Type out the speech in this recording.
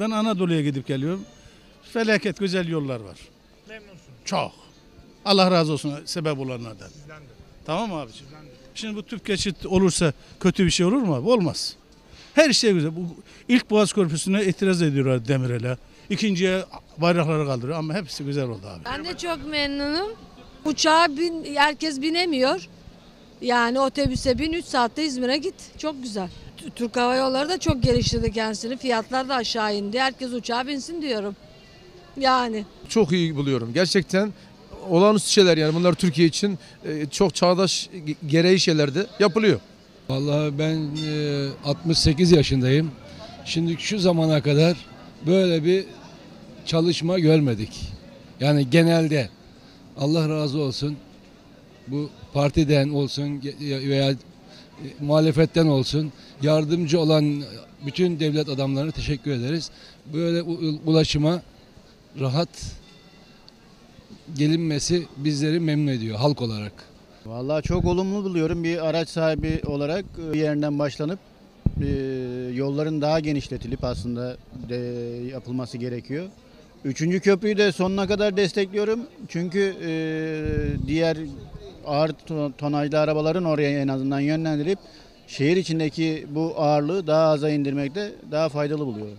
Ben Anadolu'ya gidip geliyorum. Felaket güzel yollar var. Memnunsun. Çok. Allah razı olsun sebep olanlardan. Sizden de. Tamam mı abiciğim? Sizden de. Şimdi bu tüp geçit olursa kötü bir şey olur mu abi? Olmaz. Her şey güzel. Bu ilk Boğaz Köprüsü'ne itiraz ediyorlar Demirel'e. İkinciye bayrakları kaldırıyor ama hepsi güzel oldu abi. Ben de çok memnunum. Uçağa bin, herkes binemiyor. Yani otobüse bin 3 saatte İzmir'e git. Çok güzel. Türk Hava Yolları da çok geliştirdi kendisini. Fiyatlar da aşağı indi. Herkes uçağa binsin diyorum. Yani. çok iyi buluyorum. Gerçekten olağanüstü şeyler yani bunlar Türkiye için e, çok çağdaş ge- gereği şeyler de yapılıyor. Vallahi ben e, 68 yaşındayım. Şimdi şu zamana kadar böyle bir çalışma görmedik. Yani genelde Allah razı olsun bu partiden olsun veya e, muhalefetten olsun yardımcı olan bütün devlet adamlarına teşekkür ederiz. Böyle ulaşıma rahat gelinmesi bizleri memnun ediyor halk olarak. Vallahi çok olumlu buluyorum bir araç sahibi olarak e, bir yerinden başlanıp e, yolların daha genişletilip aslında yapılması gerekiyor. Üçüncü köprüyü de sonuna kadar destekliyorum. Çünkü e, diğer ağır ton- tonajlı arabaların oraya en azından yönlendirip şehir içindeki bu ağırlığı daha aza indirmekte daha faydalı buluyorum.